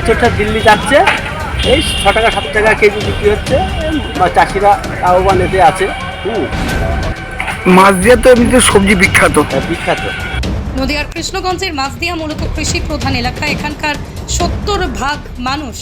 এঁচোড়টা দিল্লি যাচ্ছে। এই ছ টাকা সাত টাকা কেজি বিক্রি হচ্ছে। চাষিরা লাভবান এতে আছে। হুম। মাছ দিয়ে তো এমনিতে সবজি বিখ্যাত। বিখ্যাত। নদিয়ার কৃষ্ণগঞ্জের মাছদিয়া মূলত কৃষি প্রধান এলাকা। এখানকার সত্তর ভাগ মানুষ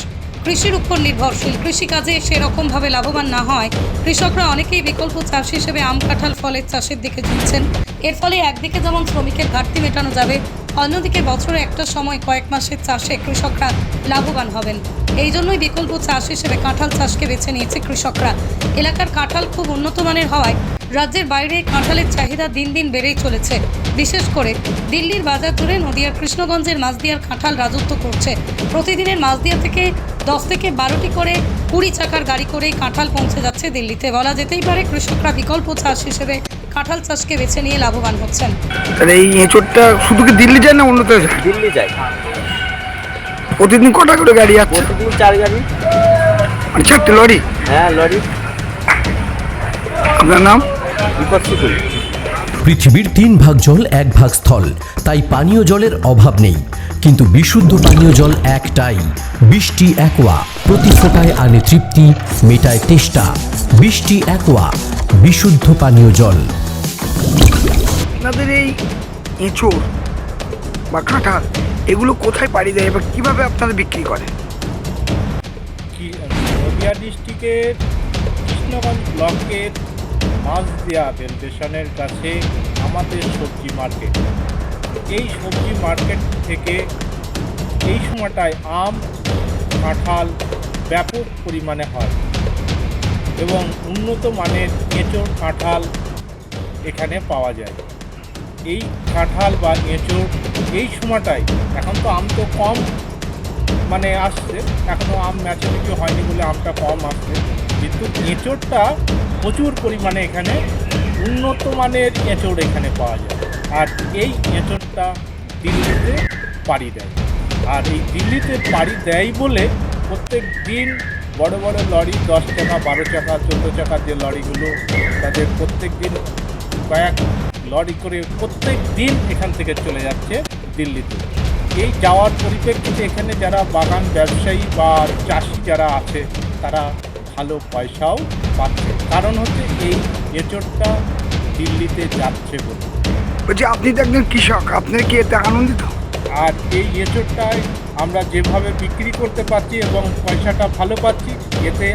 কৃষির উপর নির্ভরশীল। কৃষিকাজে সেরকমভাবে লাভবান না হয়। কৃষকরা অনেকেই বিকল্প চাষ হিসেবে আম কাঁঠাল ফলের চাষের দিকে ঝুঁকছেন। এর ফলে একদিকে যেমন শ্রমিকের ঘাটতি মেটানো যাবে অন্যদিকে বছরে একটা সময় কয়েক মাসের চাষে কৃষকরা লাভবান হবেন। এই জন্যই বিকল্প চাষ হিসেবে কাঁঠাল চাষকে বেছে নিয়েছে কৃষকরা। এলাকার কাঁঠাল খুব উন্নত মানের হওয়ায় রাজ্যের বাইরে কাঁঠালের চাহিদা দিন দিন বেড়েই চলেছে। বিশেষ করে দিল্লির বাজার ধরে নদিয়ার কৃষ্ণগঞ্জের মাছদিয়ার কাঁঠাল রাজত্ব করছে। প্রতিদিনের মাছদিয়া থেকে দশ থেকে বারোটি করে কুড়ি চাকার গাড়ি করেই কাঁঠাল পৌঁছে যাচ্ছে দিল্লিতে। বলা যেতেই পারে কৃষকরা বিকল্প চাষ হিসেবে কাঁঠাল চাষকে বেছে নিয়ে লাভবান হচ্ছেন। এই এঁচোড়টা শুধু কি দিল্লি যায় না অন্যতে যায় দিল্লি যায়। প্রতিদিন কটা করে গাড়ি যাচ্ছে প্রতিদিন চার গাড়ি। মানে চারটে লরি? হ্যাঁ লরি। আপনার নাম? বিপদ পৃথিবীর তিন ভাগ জল এক ভাগ স্থল। তাই পানীয় জলের অভাব নেই। কিন্তু বিশুদ্ধ পানীয় জল একটাই। বৃষ্টি একোয়া প্রতি ফোটায় আনে তৃপ্তি মেটায় তেষ্টা। বৃষ্টি একোয়া বিশুদ্ধ পানীয় জল। আপনাদের এই এঁচোড় বা কাঁঠাল, এগুলো কোথায় পাড়ি দেয় বা কীভাবে আপনারা বিক্রি করেন? নদিয়া ডিস্ট্রিক্টের কৃষ্ণগঞ্জ ব্লকের মাছদিয়া রেল স্টেশনের কাছে আমাদের সবজি মার্কেট। এই সবজি মার্কেট থেকে এই সময়টায় আম, কাঁঠাল ব্যাপক পরিমাণে হয় এবং উন্নত মানের এঁচোড়, কাঁঠাল এখানে পাওয়া যায়। এই কাঁঠাল বা এঁচোড়, এই সময়টায় এখন তো আম তো কম মানে আসছে। এখনও আম ম্যাচুরিটি হয়নি বলে আমটা কম আসছে। কিন্তু এঁচোড়টা প্রচুর পরিমাণে এখানে উন্নত মানের এঁচোড় এখানে পাওয়া যায়। আর এই এঁচোড়টা দিল্লিতে পাড়ি দেয়। আর এই দিল্লিতে পাড়ি দেয় বলে প্রত্যেক দিন বড় বড় লরি দশ চাকা, বারো চাকা, চোদ্দ চাকার যে লরিগুলো, তাদের প্রত্যেক দিন কয়েক লরি করে প্রত্যেক দিন এখান থেকে চলে যাচ্ছে দিল্লিতে। এই যাওয়ার পরিপ্রেক্ষিতে এখানে যারা বাগান ব্যবসায়ী বা চাষি যারা আছে তারা ভালো পয়সাও পাচ্ছে। কারণ হচ্ছে এই এঁচড়টা দিল্লিতে যাচ্ছে বলে। বলছি আপনি তো একজন কৃষক আপনার কি এতে আনন্দিত? আর এই এঁচড়টায় আমরা যেভাবে বিক্রি করতে পারছি এবং পয়সাটা ভালো পাচ্ছি এতে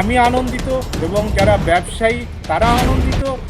আমি আনন্দিত এবং যারা ব্যবসায়ী তারা আনন্দিত